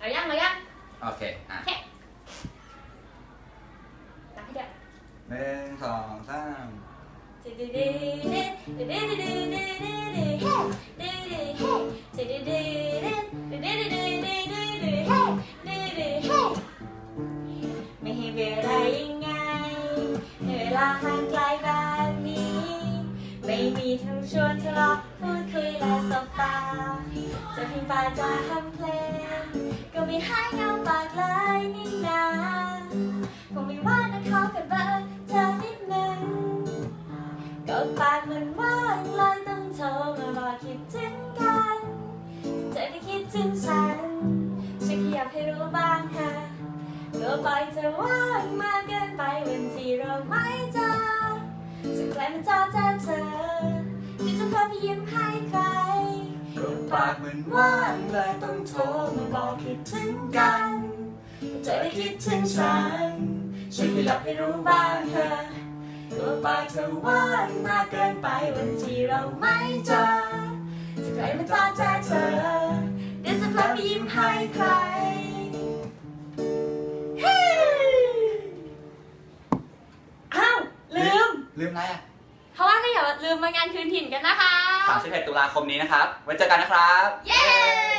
เอายังเอายังโอเค อะนับให้เด้อหนึ่งสองสามไม่ให้เวลายังไงให้เวลาห่างไกลแบบนี้ ไม่มีทั้งชวนทะเลาะพูดคุยและสบตาจะเพียงปาจะทำเพลงก็ไม่ หายเงาปากเลยนี่นาคงไม่ว่านะขอกันเบอร์เธอนิดนึงก็ปากมันว่างเลยต้องโทรมาบอกคิดถึงกันเธอก็คิดถึงฉันฉันแค่อยากให้รู้บ้างฮะก็ปล่อยเธอว่างมากเกินไปวันที่เราไม่เจอจะใครมันจอเจอเธอที่จะเพาไปยิ้มให้ใครก็ปากมันว่างเลยต้อง คิดถึงกันเธอได้คิดถึงฉันฉันแค่อยากให้รู้บ้างเธอตัวปากเธอว่างมากเกินไปวันที่เราไม่เจอจะใครมาจ้าจ้าเธอ เดี๋ยวจะพาไปยิ้มให้ใครเฮ้อ้าวลืม ลืมอะไรอะเพราะว่าก็อย่าลืมมางานคืนถิ่นกันนะคะ 31ตุลาคมนี้นะครับ ไว้เจอกันนะครับ เย้